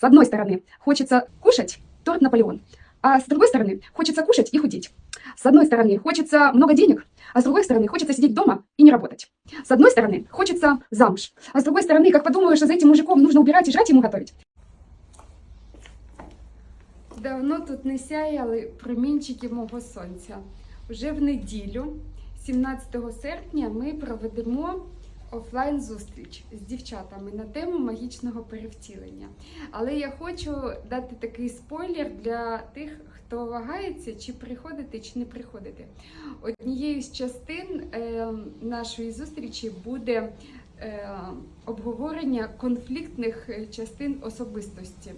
С одной стороны, хочется кушать торт Наполеон, а с другой стороны, хочется кушать и худеть. С одной стороны, хочется много денег, а с другой стороны, хочется сидеть дома и не работать. С одной стороны, хочется замуж, а с другой стороны, как подумаешь, что за этим мужиком нужно убирать и жрать ему готовить. Давно тут не сяяли промінчики мого сонця. Вже в неділю, 17 серпня, ми проведемо офлайн зустріч з дівчатами на тему магічного перевтілення. Але я хочу дати такий спойлер для тих, хто вагається, чи приходити, чи не приходити. Однією з частин е, нашої зустрічі буде е, обговорення конфліктних е, частин особистості.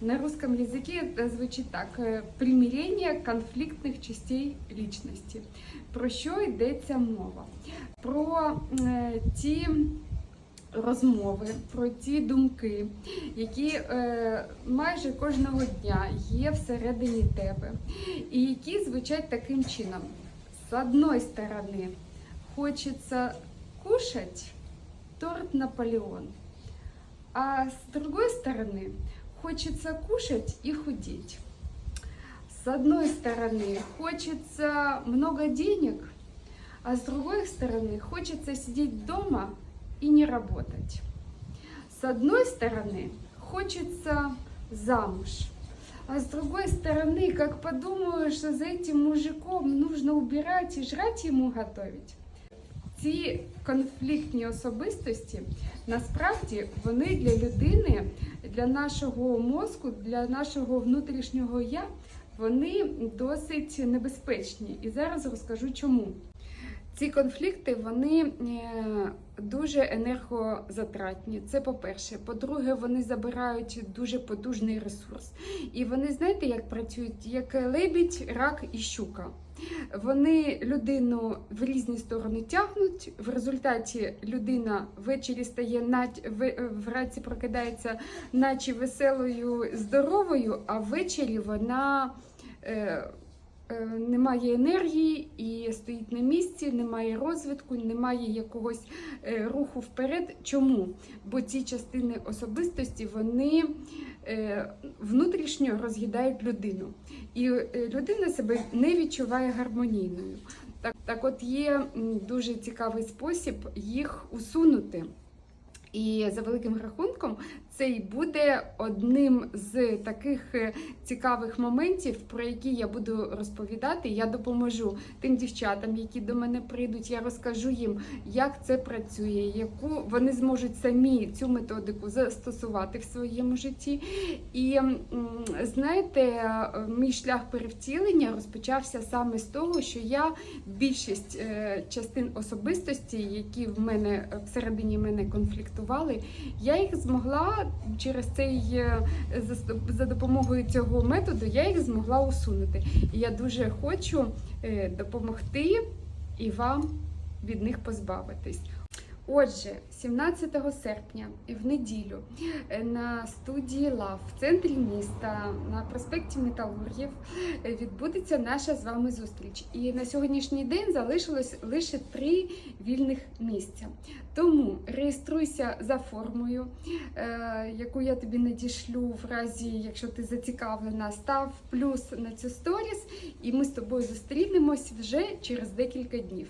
На русском языке звучить так: примирення конфліктних частей лічності. Про що йдеться мова? Про е, ті розмови, про ті думки, які е, майже кожного дня є всередині тебе, і які звучать таким чином: з одної сторони, хочеться кушать торт Наполеон, а с другой стороны, хочется кушать и худеть. С одной стороны, хочется много денег, а с другой стороны, хочется сидеть дома и не работать. С одной стороны, хочется замуж, а с другой стороны, как подумаю, что за этим мужиком нужно убирать и жрать ему готовить. Ці конфліктні особистості насправді вони для людини, для нашого мозку, для нашого внутрішнього я, вони досить небезпечні. І зараз розкажу чому. Ці конфлікти вони е, дуже енергозатратні. Це по-перше. По-друге, вони забирають дуже потужний ресурс. І вони знаєте, як працюють? Як лебідь, рак і щука. Вони людину в різні сторони тягнуть. В результаті людина ввечері стає в- вранці прокидається, наче веселою, здоровою, а ввечері вона. Е, Немає енергії і стоїть на місці, немає розвитку, немає якогось е, руху вперед. Чому? Бо ці частини особистості вони е, внутрішньо роз'їдають людину. І людина себе не відчуває гармонійною. Так, так от є дуже цікавий спосіб їх усунути. І за великим рахунком, це і буде одним з таких е, цікавих моментів, про які я буду розповідати. Я допоможу тим дівчатам, які до мене прийдуть. Я розкажу їм, як це працює, яку вони зможуть самі цю методику застосувати в своєму житті. І знаєте, е, мій шлях перевтілення розпочався саме з того, що я більшість е, частин особистості, які в мене всередині мене конфліктували, я їх змогла через цей е, за, за допомогою цього методу, я їх змогла усунути. І я дуже хочу е, допомогти і вам від них позбавитись. Отже, 17 серпня в неділю е, на студії Лав в центрі міста на проспекті Металургів е, відбудеться наша з вами зустріч. І на сьогоднішній день залишилось лише три вільних місця. Тому реєструйся за формою, е, яку я тобі надішлю в разі, якщо ти зацікавлена, став плюс на цю сторіс, і ми з тобою зустрінемось вже через декілька днів.